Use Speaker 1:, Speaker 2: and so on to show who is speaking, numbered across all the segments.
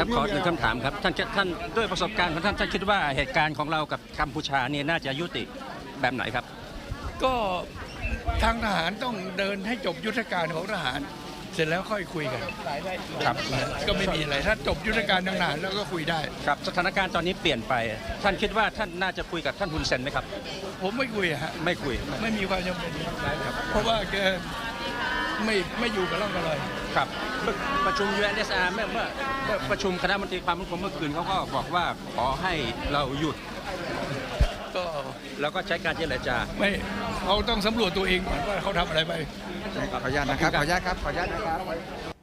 Speaker 1: ครับขอหนึ่งคำถามครับท่านท่านด้วยประสบการณ์ของท่านท่านคิดว่าเหตุการณ์ของเรากับกัมพูชาเนี่ยน่าจะยุติแบบไหนครับ
Speaker 2: ก็ทางทหารต้องเดินให้จบยุทธการของทหาร เสร็จแล้วค่อยคุยกัน
Speaker 1: ครับ
Speaker 2: ก็ไม่มีอะไรถ้าจบยุทธการทางทหารแล้วก็คุยได้
Speaker 1: ครับสถานการณ์ตอนนี้เปลี่ยนไป ท่านคิดว่าท่านน่าจะคุยกับท่านฮุนเซนไหมครับ
Speaker 2: ผมไม่คุยอะฮะ
Speaker 1: ไม่คุย
Speaker 2: ไม่มีความจำเป็นครับเพราะว่าแกไม่ไม่อยู่กับร่องกับรอย
Speaker 1: ครับประชุม UNSR เมื่อเมื่อเมื่อประชุมคณะมนตรีความมั่นคงเมื่อคืนเขาก็บอกว่าขอให้เราหยุด
Speaker 2: ก็
Speaker 1: แล้วก็ใช้การเจรจา
Speaker 2: ไม่เขาต้องสำรวจตัวเองก่อนว่าเขาทำอะไรไป
Speaker 3: ขออนุญาตนะครับ ขออนุญาตครับ ขออนุญาตนะครับ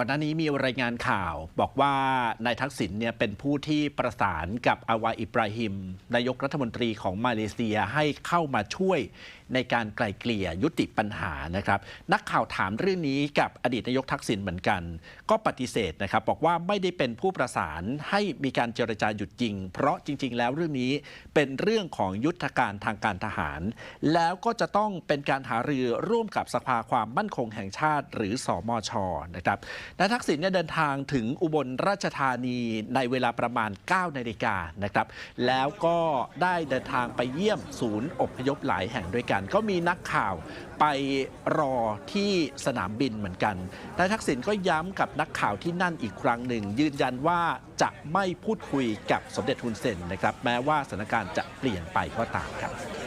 Speaker 4: ก่อนหน้านี้มีรายงานข่าวบอกว่านายทักษิณเนี่ยเป็นผู้ที่ประสานกับอาวาอิบราฮิมนายกรัฐมนตรีของมาเลเซียให้เข้ามาช่วยในการไกล่เกลี่ยยุติปัญหานะครับ นักข่าวถามเรื่องนี้กับอดีตนายกทักษิณเหมือนกัน ก็ปฏิเสธนะครับ บอกว่าไม่ได้เป็นผู้ประสานให้มีการเจรจาหยุดยิง เพราะจริง ๆ แล้วเรื่องนี้เป็นเรื่องของยุทธการทางการทหาร แล้วก็จะต้องเป็นการหารือร่วมกับสภาความมั่นคงแห่งชาติ หรือสอมชนะครับนายทักษิณเนี่ยเดินทางถึงอุบลราชธานีในเวลาประมาณ 9 นาฬิกานะครับ แล้วก็ได้เดินทางไปเยี่ยมศูนย์อพยพหลายแห่งด้วยกัน ก็มีนักข่าวไปรอที่สนามบินเหมือนกัน นายทักษิณก็ย้ำกับนักข่าวที่นั่นอีกครั้งหนึ่ง ยืนยันว่าจะไม่พูดคุยกับสมเด็จฮุนเซนนะครับ แม้ว่าสถานการณ์จะเปลี่ยนไปก็ตามครับ